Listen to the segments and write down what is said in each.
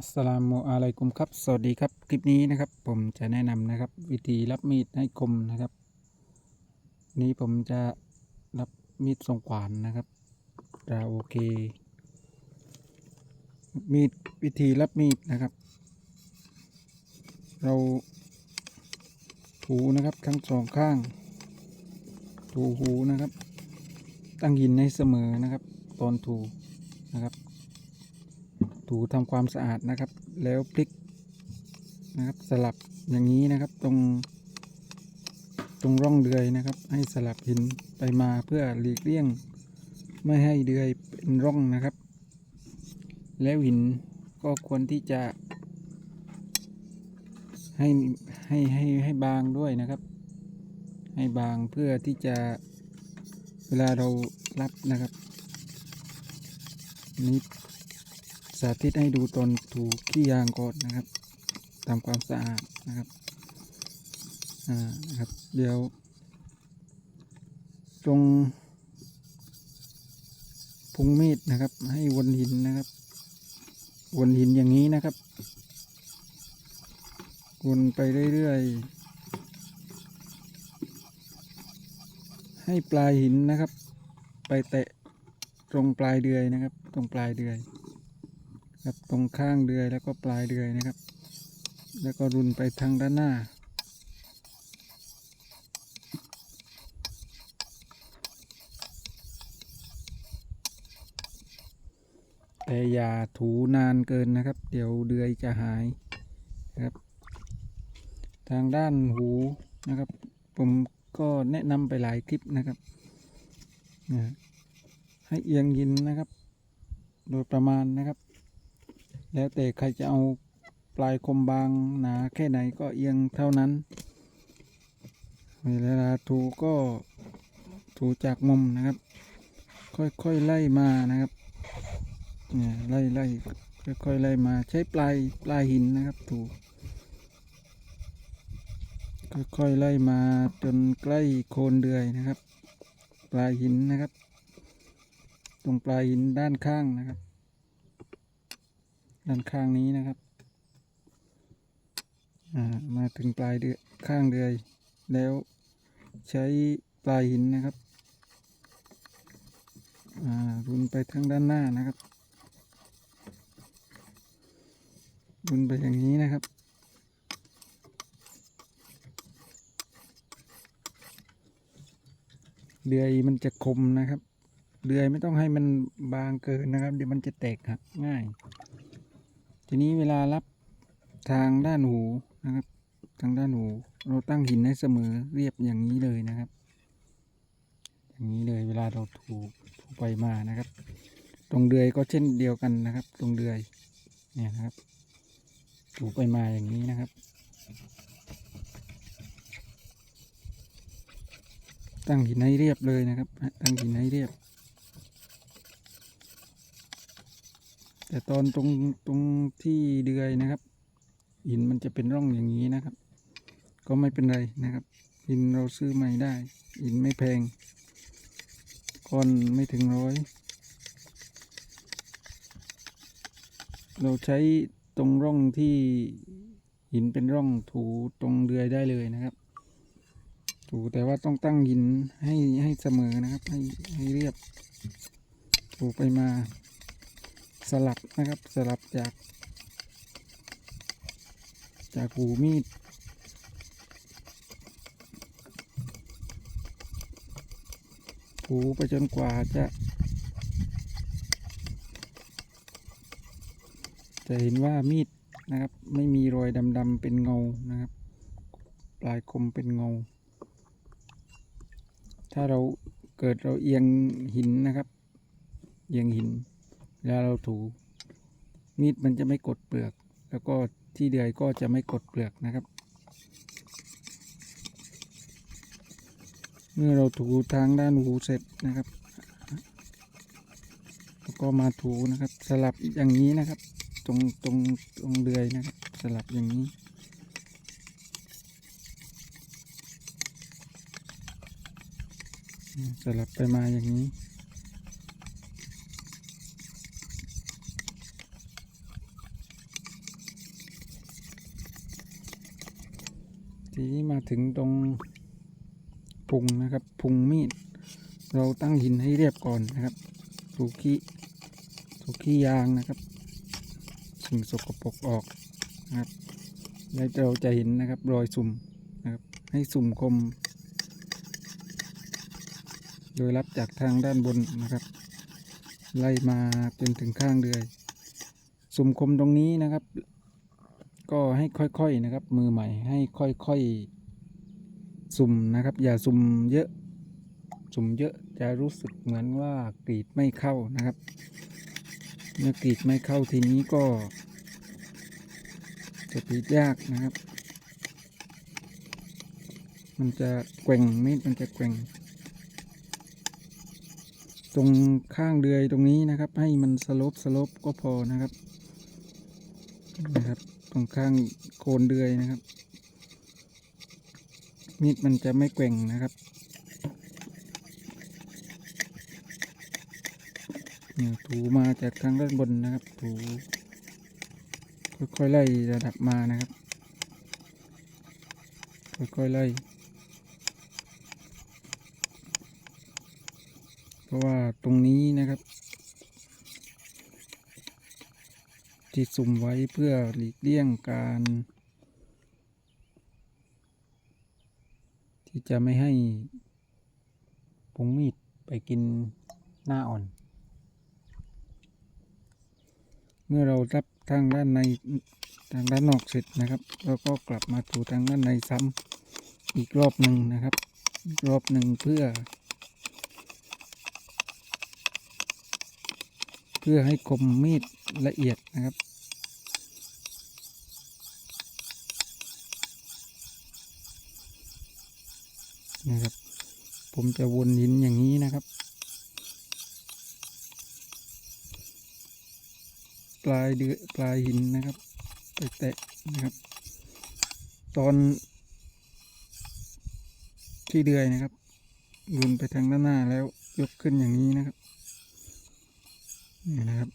อัสลามุอะลัยกุมครับ สวัสดีครับ คลิปนี้นะครับ ผมจะแนะนำนะครับ วิธีรับมีดให้คมนะครับ นี้ผมจะรับมีดทรงขวานนะครับจะโอเค มีดวิธีรับมีดนะครับ เราถูนะครับทั้งสองข้าง ถูหูนะครับ ตั้งหินให้เสมอนะครับ ตอนถู ถูทำความสะอาดนะครับ แล้วพลิกนะครับสลับอย่างนี้นะครับตรง ตรงร่องเดือยนะครับ ให้สลับหินไปมาเพื่อหลีกเลี่ยง ไม่ให้เดือยเป็นร่องนะครับ แล้วหินก็ควรที่จะให้ให้ให้ให้บางด้วยนะครับ ให้บางเพื่อที่จะเวลาเรารับนะครับนี่ สาธิตให้ดูตอนถูขี้ยางก่อนนะครับทำความสะอาดนะครับอ่านะครับเดี๋ยว ตรงพุงมีดนะครับ ให้วนหินนะครับ วนหินอย่างนี้นะครับ วนไปเรื่อยๆ ให้ปลายหินนะครับ ไปแตะตรงปลายเดือยนะครับ ตรงปลายเดือย ครับตรงข้างเดือยแล้วก็ปลายเดือยนะครับ แล้วก็รุนไปทางด้านหน้า แต่อย่าถูนานเกินนะครับ เดี๋ยวเดือยจะหายนะครับ ทางด้านหูนะครับ ผมก็แนะนำไปหลายคลิปนะครับนะให้เอียงยินนะครับ โดยประมาณนะครับ แล้วแต่ใครจะเอาปลายคมบางหนาแค่ไหนก็เอียงเท่านั้น เวลาถูก็ถูจากมุมนะครับ ค่อยๆไล่มานะครับเนี่ยไล่ไล่ค่อยๆไล่มาใช้ปลายปลายหินนะครับ ถูค่อยๆไล่มาจนใกล้โคนเดือยนะครับ ปลายหินนะครับ ตรงปลายหินด้านข้างนะครับ ด้านข้างนี้นะครับอ่ามาถึงปลายเดือยข้างเดือย แล้วใช้ปลายหินนะครับอ่ารุนไปทางด้านหน้านะครับรุนไปอย่างนี้นะครับเดือยมันจะคมนะครับเดือยไม่ต้องให้มันบางเกินนะครับ เดี๋ยวมันจะแตกหักง่าย ทีนี้เวลารับทางด้านหูนะครับ ทางด้านหูเราตั้งหินให้เสมอเรียบอย่างนี้เลยนะครับ อย่างนี้เลยเวลาเราถูถูไปมานะครับ ตรงเดือยก็เช่นเดียวกันนะครับ ตรงเดือยเนี่ยนะครับ ถูไปมาอย่างนี้นะครับ ตั้งหินให้เรียบเลยนะครับ ตั้งหินให้เรียบ แต่ตอนตรงตรงที่เดือยนะครับ หินมันจะเป็นร่องอย่างนี้นะครับ ก็ไม่เป็นไรนะครับ หินเราซื้อใหม่ได้ หินไม่แพงก้อนไม่ถึงร้อย เราใช้ตรงร่องที่หินเป็นร่องถูตรงเดือยได้เลยนะครับ ถูแต่ว่าต้องตั้งหินให้ให้เสมอนะครับ ให้ให้เรียบถูไปมา สลับนะครับสลับจาก จากหูมีดถูไปจนกว่าจะ จะเห็นว่ามีดนะครับ ไม่มีรอยดำๆเป็นเงานะครับ ปลายคมเป็นเงา ถ้าเราเกิดเราเอียงหินนะครับ เอียงหิน เวลาเราถูมีดมันจะไม่กดเปลือก แล้วก็ที่เดือยก็จะไม่กดเปลือกนะครับ เมื่อเราถูทางด้านหูเสร็จนะครับ แล้วก็มาถูนะครับ สลับอย่างนี้นะครับ ตรงตรงตรงเดือยนะครับ สลับอย่างนี้สลับไปมาอย่างนี้ ทีนี้มาถึงตรงพุงนะครับ พุงมีด เราตั้งหินให้เรียบก่อนนะครับถูขี้ถูขี้ยางนะครับสิ่งสกปรกออกนะครับแล้วเราจะเห็นนะครับรอยสุ่มนะครับ ให้สุ่มคม โดยรับจากทางด้านบนนะครับ ไล่มาจนถึงข้างเดือย สุ่มคมตรงนี้นะครับ ก็ให้ค่อยๆนะครับ มือใหม่ให้ค่อยๆสุ่มนะครับ อย่าสุ่มเยอะ สุ่มเยอะจะรู้สึกเหมือนว่ากรีดไม่เข้านะครับ เมื่อกรีดไม่เข้าทีนี้ก็ จะกรีดยากนะครับ มันจะแกว่งมีดมันจะแกว่งตรงข้างเดือยตรงนี้นะครับ ให้มันสลบสลบก็พอนะครับนะครับ ตรงข้างโคนเดือยนะครับ มีดมันจะไม่แกว่งนะครับเนี่ยถูมาจากทางด้านบนนะครับ ถูค่อยๆไล่ระดับมานะครับค่อยๆไล่เพราะว่าตรงนี้นะครับ ที่สุ่มไว้เพื่อหลีกเลี่ยงการ ที่จะไม่ให้พงมีดไปกินหน้าอ่อน เมื่อเรารับทางด้านในทางด้านนอกเสร็จนะครับเราก็กลับมาถูทางด้านในซ้ำอีกรอบหนึ่งนะครับรอบหนึ่งเพื่อ เพื่อให้คมมีดละเอียดนะครับ นะครับ ผมจะวนหินอย่างนี้นะครับ ปลายเดือปลายหินนะครับไปแตะนะครับ ตอนที่เดือยนะครับรุนไปทางด้านหน้าแล้วยกขึ้นอย่างนี้นะครับนี่นะครับ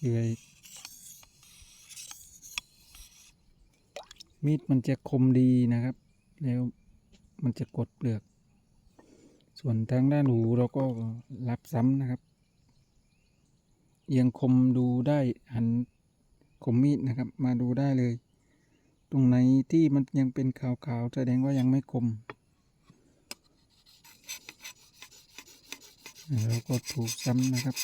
เลื่อย มีดมันจะคมดีนะครับ แล้วมันจะกดเปลือก ส่วนทางด้านหูเราก็รับซ้ำนะครับ เอียงคมดูได้หันคมมีดนะครับ มาดูได้เลย ตรงไหนที่มันยังเป็นขาวๆแสดงว่ายังไม่คมแล้วก็ถูกซ้ำนะครับ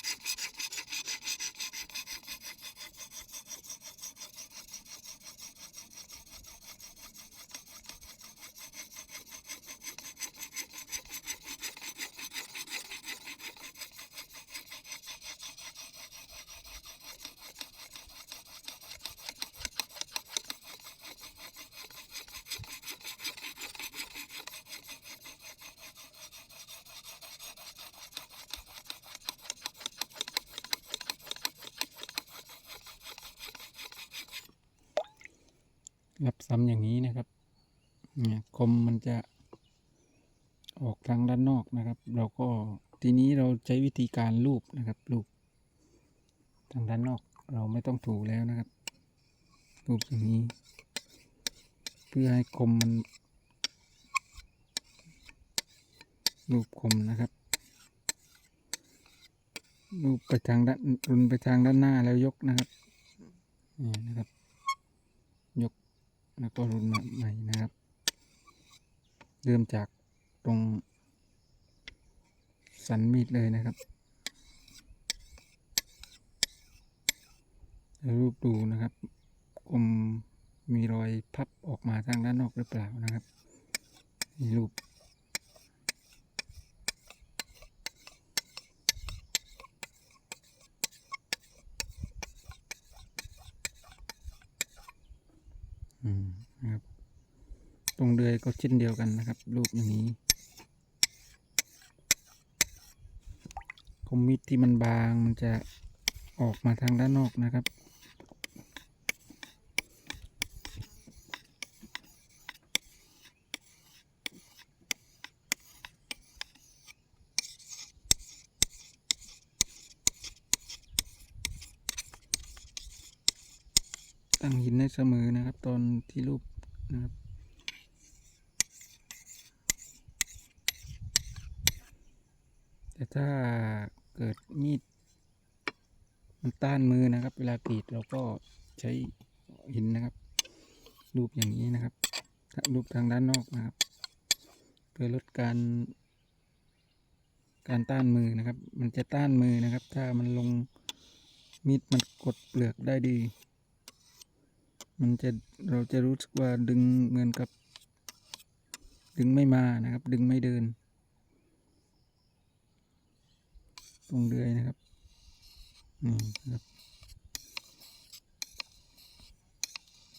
ซ้ำอย่างนี้นะครับ เนี่ยคมมันจะออกทางด้านนอกนะครับ เราก็ทีนี้เราใช้วิธีการลูบนะครับลูบทางด้านนอกเราไม่ต้องถูแล้วนะครับลูบอย่างนี้ เพื่อให้คมมันลูบคมนะครับลูบไปทางด้านรุนไปทางด้านหน้าแล้วยกนะครับนี่นะครับ แล้วก็รุ่นมาใหม่นะครับ เริ่มจากตรง สันมีดเลยนะครับ รูปดูนะครับกลมมีรอยพับออกมาทางด้านนอกหรือเปล่านะครับ มีรูป นะครับ ตรงเดือยก็เช่นเดียวกันนะครับรูปอย่างนี้คมมิดที่มันบางมันจะออกมาทางด้านนอกนะครับ ตั้งหินให้เสมอนะครับ ตอนที่รูปนะครับแต่ถ้าเกิดมีดมันต้านมือนะครับ เวลากรีดเราก็ใช้หินนะครับ รูปอย่างนี้นะครับรูปทางด้านนอกนะครับ เพื่อลดการ การต้านมือนะครับ มันจะต้านมือนะครับ ถ้ามันลงมีดมันกดเปลือกได้ดี มันจะเราจะรู้สึกว่าดึงเหมือนกับ ดึงไม่มานะครับ ดึงไม่เดิน ตรงเดือยนะครับนี่นะครับ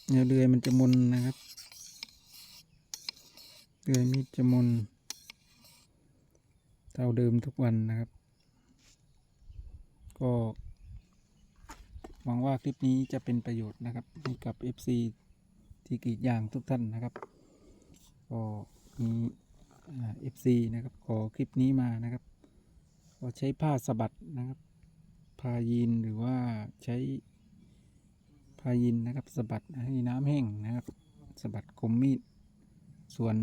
เนื้อเดือยมันจะมนนะครับเดือยมีดจะมนเท่าเดิมทุกวันนะครับ ก็ หวังว่าคลิปนี้จะเป็นประโยชน์นะครับให้กับ FC ที่กรีดยางทุกท่านนะครับ ก็มีเอฟซีนะครับขอคลิปนี้มานะครับก็ใช้ผ้าสะบัดนะครับผ้ายีนหรือว่าใช้ผ้ายีนนะครับสะบัดให้น้ำแห้งนะครับสะบัดคมมีด ส่วน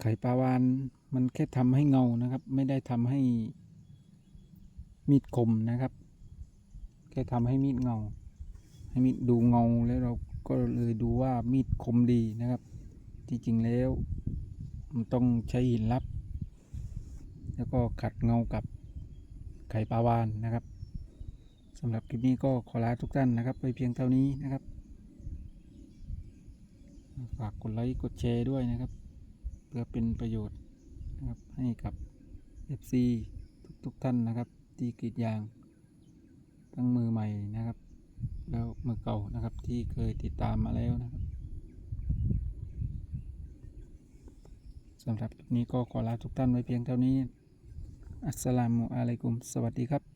ไข่ปลาวานมันแค่ทำให้เงานะครับ ไม่ได้ทำให้มีดคมนะครับ แค่ทำให้มีดเงา ให้มีดดูเงาแล้วเราก็เลยดูว่ามีดคมดีนะครับที่จริงแล้ว มันต้องใช้หินลับ แล้วก็ขัดเงากับไข่ปลาวานนะครับสำหรับคลิปนี้ก็ขอลาทุกท่านนะครับ ไปเพียงเท่านี้นะครับ ฝากกดไลค์กดแชร์ด้วยนะครับ เพื่อเป็นประโยชน์นะครับให้กับ FC ทุกๆท่านนะครับ ที่กรีดยาง ทั้งมือใหม่นะครับ แล้วมือเก่านะครับที่เคยติดตามมาแล้วนะครับสำหรับคลิปนี้ก็ขอลาทุกท่านไว้เพียงเท่านี้ อัสสลามุอะลัยกุม สวัสดีครับ